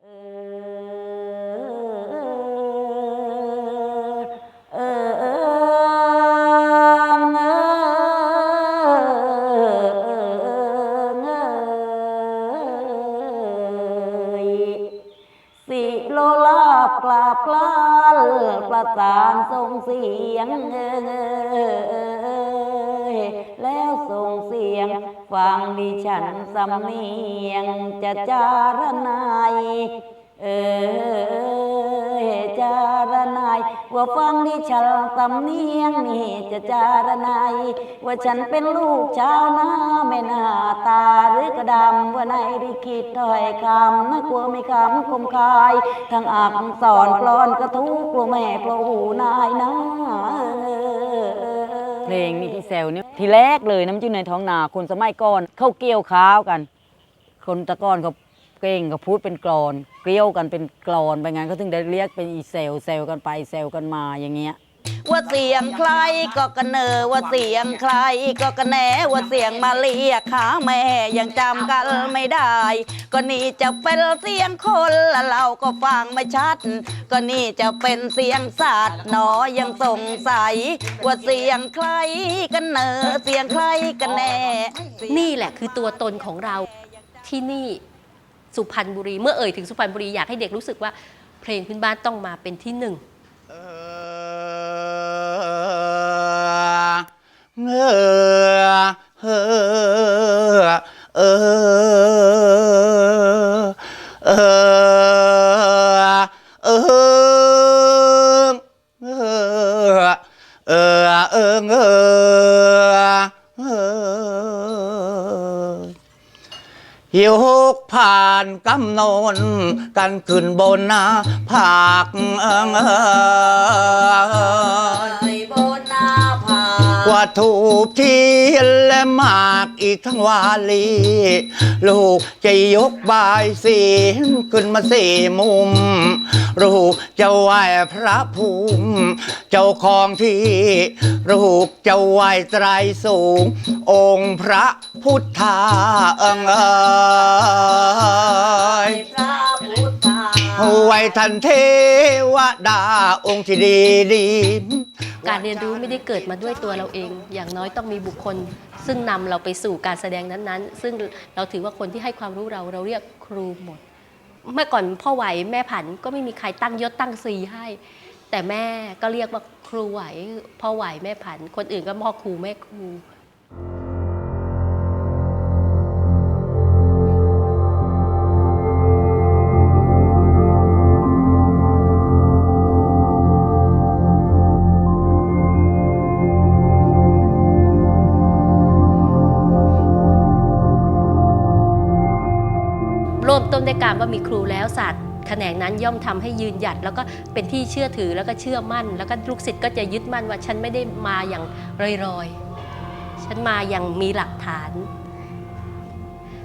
สิโลลาบกลาบกลานประสานส่งเสียงเอ นสำเนียงจะจารนายเออจารนายว่าฟังดิฉันสำเนียงนี่จะจารนายว่าฉันเป็นลูกชาวนาไม่น่าตาหรือกระดำว่าในริคิดถ้อยคำนะกลัวไม่คำคมคายทั้งอักสอนกลอนกระทุกกลัวแม่กลัวหูนายนะเพลงนี่พี่แซวเนี่ยทีแรกเลยน้ำจิ้มในท้องนาคนสมัยก่อนเข้าเกี่ยวข้าวกัน คนตะก้อนเขาเก่งเขาพูดเป็นกรอน เกลียวกันเป็นกรอนไปงั้นเขาถึงได้เรียกเป็นอีเซลเซลกันไปเซลกันมาอย่างเงี้ย ว่าเสียงใครก็กระเนอว่าเสียงใคร ก็กระแหนว่าเสียงมาเรียกขาแม่ยังจำกันไม่ได้ ก็นี่จะเป็นเสียงคนและเราก็ฟังไม่ชัด ก็นี่จะเป็นเสียงสัตว์หนอยังสงสัย ว่าเสียงใครกันเนอเสียงใครกันแน่นี่แหละคือตัวตนของเราที่นี่สุพรรณบุรี เมื่อเอ่ยถึงสุพรรณบุรีอยากให้เด็กรู้สึกว่า เพลงพื้นบ้านต้องมาเป็นที่หนึ่ง เงอเออเออเออเออเออเออเออเออหิวหกผ่านกำนนกันขึ้นบนน้าผากเอิงเอ ว่าถูกที่และหมากอีกทั้งวาลี ลูกจะยกบายสีขึ้นมาสี่มุม ลูกจะไหว้พระภูมิ เจ้าของที่ ลูกจะไหว้ไตรสูง องค์พระพุทธาเอิงเอยพระพุทธาไหว้ทันเทวดาองค์ที่ดีดี การเรียนรู้ไม่ได้เกิดมาด้วยตัวเราเอง อย่างน้อยต้องมีบุคคล ซึ่งนำเราไปสู่การแสดงนั้นๆ ซึ่งเราถือว่าคนที่ให้ความรู้เราเราเรียกครูหมด เมื่อก่อนพ่อไหวแม่ผันก็ไม่มีใครตั้งยศตั้งซีให้ แต่แม่ก็เรียกว่าครูไหวพ่อไหวแม่ผัน คนอื่นก็พ่อครูแม่ครู ต้นด้วยการว่ามีครูแล้วศาสตร์แขนงนั้นย่อมทำให้ยืนหยัด แล้วก็เป็นที่เชื่อถือแล้วก็เชื่อมั่น แล้วก็ลูกศิษย์ก็จะยึดมั่นว่าฉันไม่ได้มาอย่างลอยๆ ฉันมาอย่างมีหลักฐาน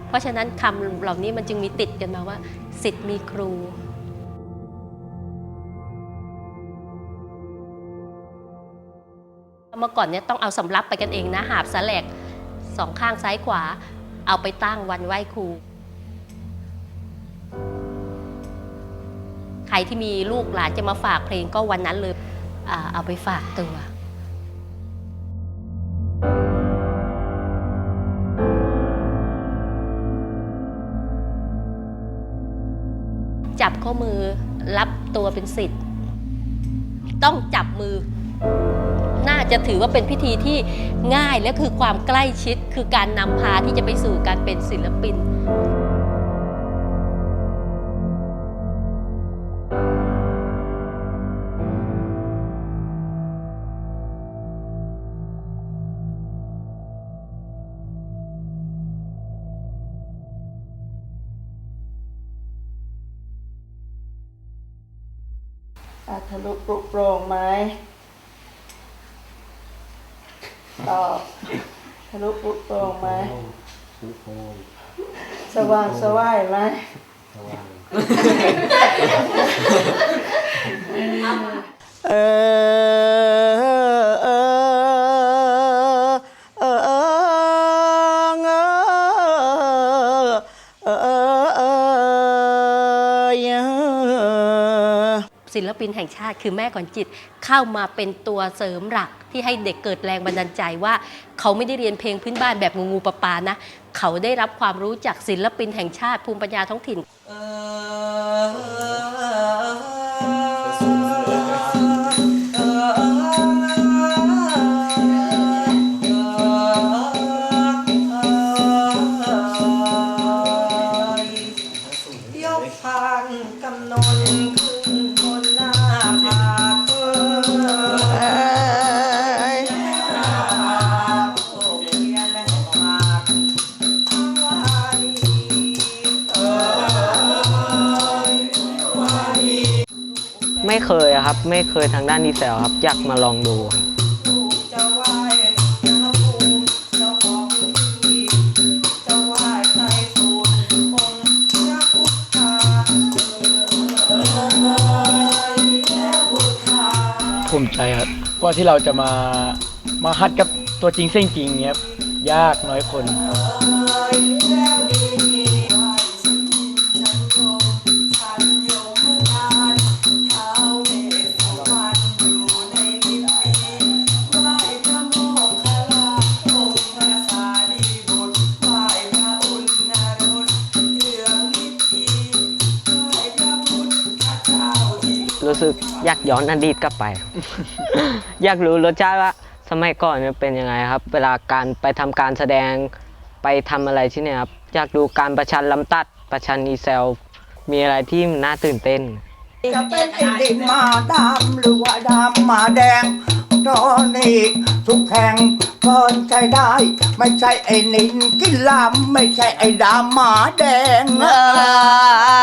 เพราะฉะนั้นคำเหล่านี้มันจึงมีติดกันมาว่าศิษย์มีครูเมื่อก่อนเนี่ยต้องเอาสำรับไปกันเองนะหาบสแลกสองข้างซ้ายขวา เอาไปตั้งวันไหว้ครู รที่มีลูกหลานจะมาฝากเพลงก็วันนั้นเลยเอาไปฝากตัวจับข้อมือรับตัวเป็นสิทธิ์ ต้องจับมือ น่าจะถือว่าเป็นพิธีที่ง่ายและคือความใกล้ชิดคือการนำพาที่จะไปสู่การเป็นศิลปิน ทะลุปลุกโปร่งไหมตอบทะลุปลุกโปร่งไหมสว่างสว่ายไหมเออเออเออเออเออเออเออ ศิลปินแห่งชาติ คือแม่ก่อนจิตเข้ามาเป็นตัวเสริมหลักที่ให้เด็กเกิดแรงบันดาลใจว่า เขาไม่ได้เรียนเพลงพื้นบ้านแบบงูงูปลาปานะ เขาได้รับความรู้จากศิลปินแห่งชาติภูมิปัญญาท้องถิ่นยกพานกำนน ครับ ไม่เคยทางด้านดีเซลครับ อยากมาลองดูภูมิเจ้าของที่จะไหว้ไตรสูตรองค์พระพุทธาเพราภูมิใจครับว่าที่เราจะมามาฮัดกับตัวจริงเส้นจริงเนี้ยยากน้อยคน รู้สึกอยากย้อนอดีตกลับไป อยากรู้รสชาติว่าสมัยก่อนมันเป็นยังไงครับ เวลาการไปทำการแสดงไปทำอะไรที่เนี่ยครับอยากดูการประชันลำตัดประชันอีเซล มีอะไรที่น่าตื่นเต้นจะเป็นไอ้ดินมาดำหรือว่าดำมาแดงตอนนี้ทุกแห่งก่อนใช้ได้ ไม่ใช่ไอ้นินกินลำไม่ใช่ไอ้ดำมาแดงเอ้ย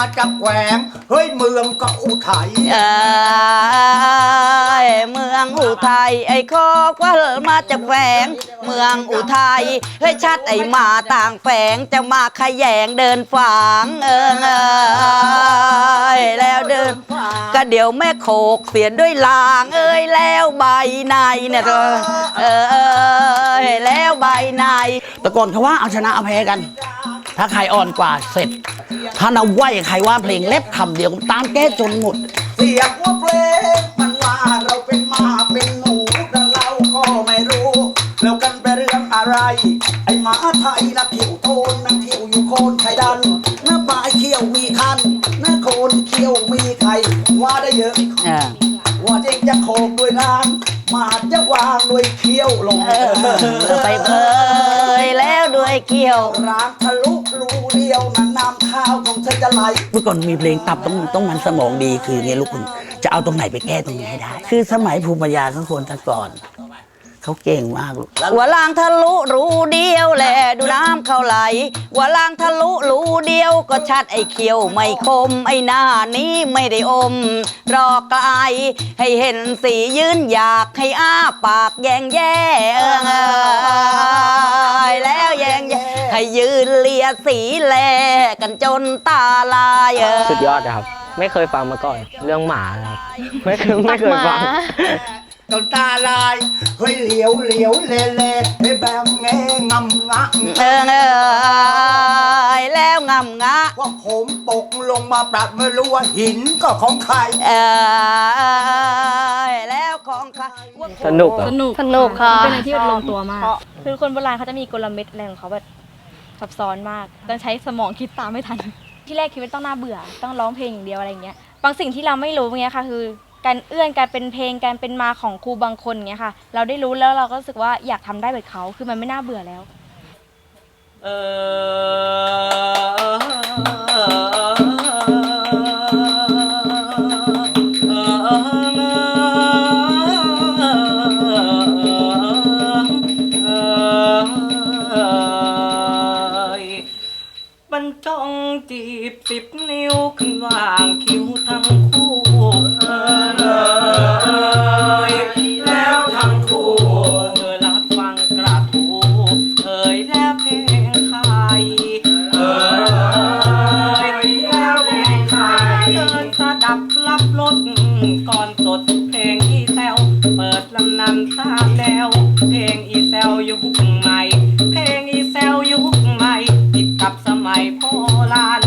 มาจากแหวง เฮ้ยเมืองก็อุทัย เอ้ยเมืองอุทัยไอ้โคกว่ามาจากแฝง เมืองอุทัยเฮ้ยชัดไอ้หมาต่างแฝงจะมาขยงเดินฝางเอิงเอ้ยแล้วเดิน ก็เดี๋ยวแม่โขกเสียนด้วยลางเอ้ยแล้วใบในเนี่ยเธอเออเอ้ยแล้วใบใน แต่ก่อนเขาว่าเอาชนะเอาแพ้กัน ถ้าใครอ่อนกว่าเสร็จ ถ้าเราไหวใครว่าเพลงเล็บคำเดียวตามแก้จนหมด เสียงว่าเพลงมันว่าเราเป็นหมาเป็นหนูแต่เราก็ไม่รู้ แล้วกันเป็นเรื่องอะไร ไอ้หมาไทยนักเที่ยวโทนนักเที่ยวอยู่โคนไทยดันหน้าปลายเขี้ยวมีคันหน้าโคนเขี้ยวมีไข่ว่าได้เยอะเออว่าเด็กจะโคงด้วยนางหมาจะวางด้วยเขี้ยวลง เออไปเผยแล้วด้วยเกี่ยว ร้างทะลุรู เดียวนั้นน้ำข้าวของฉันจะไหลเมื่อก่อนมีเพลงตับต้องต้องมันสมองดีคือไงลูกคุณจะเอาตรงไหนไปแก้ตรงนี้ให้ได้ คือสมัยภูมิปัญญาของคนแต่ก่อน เขาเก่งมากลูกหัวลางทะลุรูเดียวแหละดูน้ำเข้าไหลหัวลางทะลุรูเดียวก็ชัดไอ้เขียวไม่คมไอ้หน้านี้ไม่ได้อม รอไกลให้เห็นสียืนอยากให้อ้าปากแยงแย่เอิงเอยแล้วแยงแย่ให้ยืนเลียสีแลกันจนตาลายเออ สุดยอดนะครับ ไม่เคยฟังมาก่อน เรื่องหมาครับ ไม่เคยไม่เคยฟัง จนตาลาย เฮ้ยเหลียวเหลียวเล่เล่เฮ้ยแบบแงงำงะเอิงเอยแล้วงำงะ ว่าผมตกลงมาปรับไม่รู้ว่าหินก็ของใคร เออแล้วของใครสนุกอะสนุกสนุกค่ะเป็นอะไรที่ลงตัวมากเพราะคือคนโบราณเขาจะมีกลเม็ดอะไรของเขาแบบซับซ้อนมาก ต้องใช้สมองคิดตามไม่ทัน ที่แรกคิดว่าต้องน่าเบื่อ ต้องร้องเพลงอย่างเดียวอะไรอย่างเงี้ย บางสิ่งที่เราไม่รู้เงี้ยค่ะ คือ การเอื้อนการเป็นเพลงการเป็นมาของครูบางคนเงี้ยค่ะ เราได้รู้แล้วเราก็รู้สึกว่าอยากทำได้แบบเขาคือมันไม่น่าเบื่อแล้ว เออบรรจงจีบสิบนิ้วขึ้นวางคิ้วทั้งคู่ กระทูเอ่ยแล้วเพลงไทยเอ่ยแล้วเพลงไทยเชิญสดับรับรสก่อนสดเพลงอีแซวเปิดลำนำตามแนวเพลงอีแซวยุคใหม่ เพลงอีแซวยุคใหม่ติดกับสมัยโบราณ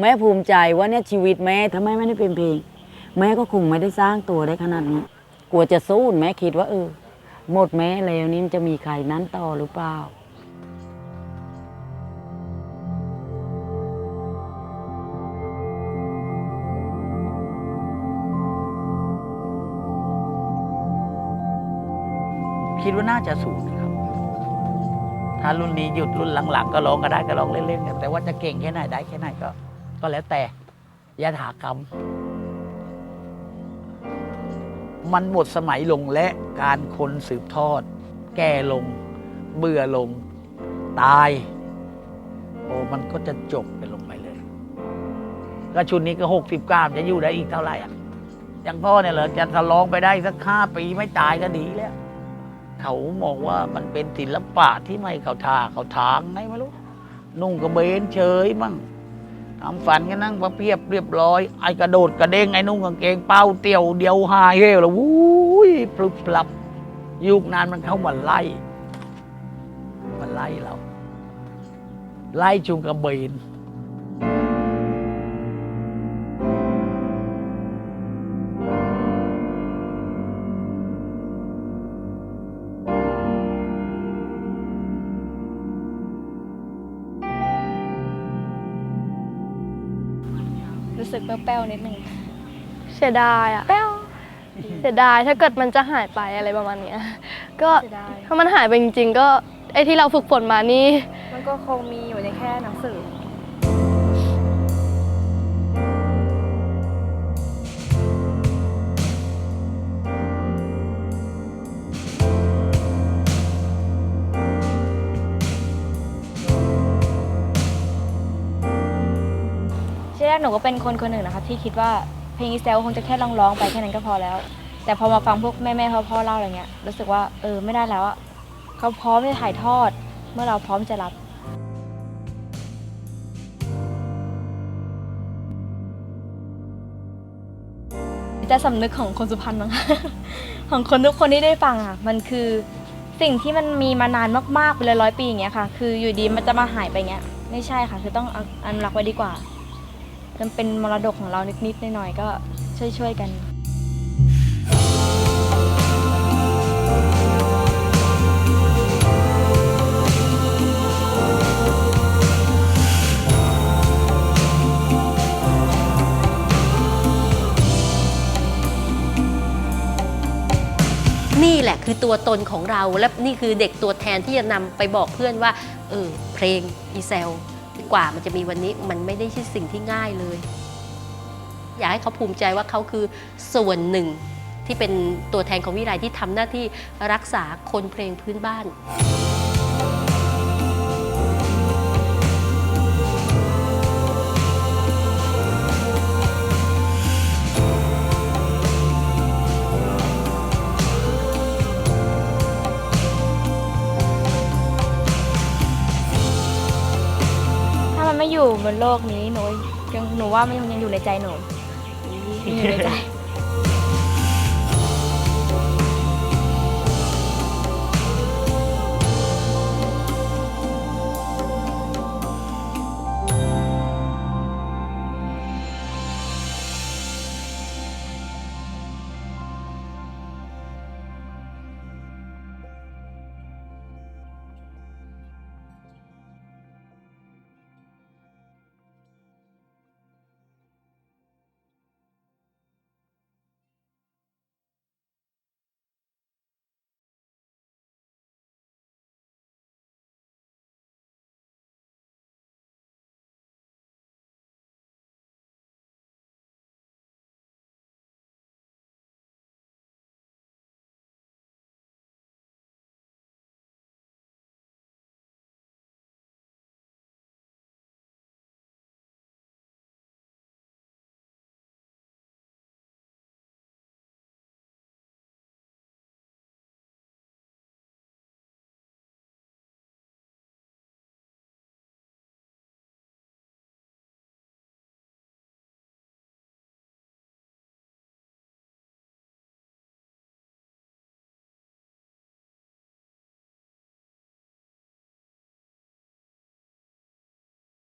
แม่ภูมิใจว่าเนี่ยชีวิตแม่ถ้าแม่ไม่ได้เป็นเพลง แม่ก็คงไม่ได้สร้างตัวได้ขนาดนี้กลัวจะสู้แม่คิดว่าเออหมดแม่แล้วนี่จะมีใครนั้นต่อหรือเปล่าคิดว่าน่าจะสูงครับ ถ้ารุ่นนี้หยุดรุ่นหลังๆ ก็ร้องก็ได้ก็ร้องเล่นๆกันแต่ว่าจะเก่งแค่ไหนได้แค่ไหนก็ ก็แล้วแต่ยถากรรม มันหมดสมัยลงและการคนสืบทอด แก่ลง เบื่อลง ตาย โอ้มันก็จะจบไปลงไปเลยก็ชุดนี้ก็หกสิบก้าจะอยู่ได้อีกเท่าไหร่อะอย่างพ่อเนี่ยเหรอจะทะลองไปได้สักห้าปีไม่ตายก็ดีแล้ว เขามองว่ามันเป็นศิลปะที่ไม่เขาทาเขาทางไงไม่รู้ นุ่งกระเบนเฉยมั่ง ทำฝันก็นั่งประเพียบเรียบร้อย ไอ้กระโดดกระเด้งไอ้นุ่งกางเกงเป้าเตี่ยวเดียวหายเฮ้แล้ววุ้ยพลุบพลับ ยุคนานมันเข้ามาไล่มาไล่เรา ไล่จุงกระเบน รู้สึกแป้วๆนิดนึงเสียดายอะแป้วเสียดายถ้าเกิดมันจะหายไปอะไรประมาณเนี้ยก็เสียดายถ้ามันหายไปจริง ๆ ก็ไอ้ที่เราฝึกฝนมานี่มันก็คงมีอยู่ในแค่หนังสือ ที่แรกหนูก็เป็นคนคนหนึ่งนะคะที่คิดว่าเพลงอีเซลคงจะแค่ร้องร้องๆไปแค่นั้นก็พอแล้ว แต่พอมาฟังพวกแม่แม่พ่อพ่อเล่าอะไรเงี้ยรู้สึกว่าเออไม่ได้แล้วอะเขาพร้อมจะถ่ายทอด เมื่อเราพร้อมจะรับจะสำนึกของคนสุพรรณมั้งของคนทุกคนที่ได้ฟังอะมันคือสิ่งที่มันมีมานานมากๆเป็นร้อยๆปีอย่างเงี้ยค่ะ คืออยู่ดีมันจะมาหายไปเงี้ยไม่ใช่ค่ะ คือต้องอาอนุรักษ์ไว้ดีกว่า มันเป็นมรดกของเรานิดๆหน่อยๆก็ช่วยๆกันนี่แหละคือตัวตนของเราและนี่คือเด็กตัวแทนที่จะนำไปบอกเพื่อนว่า เออเพลงอีเซล กว่ามันจะมีวันนี้มันไม่ได้ใช่สิ่งที่ง่ายเลย อยากให้เขาภูมิใจว่าเขาคือส่วนหนึ่งที่เป็นตัวแทนของวิไลที่ทำหน้าที่รักษาคนเพลงพื้นบ้าน มันไม่อยู่บนโลกนี้หนูยังหนูว่ามันยังอยู่ในใจหนูยังอยู่ในใจ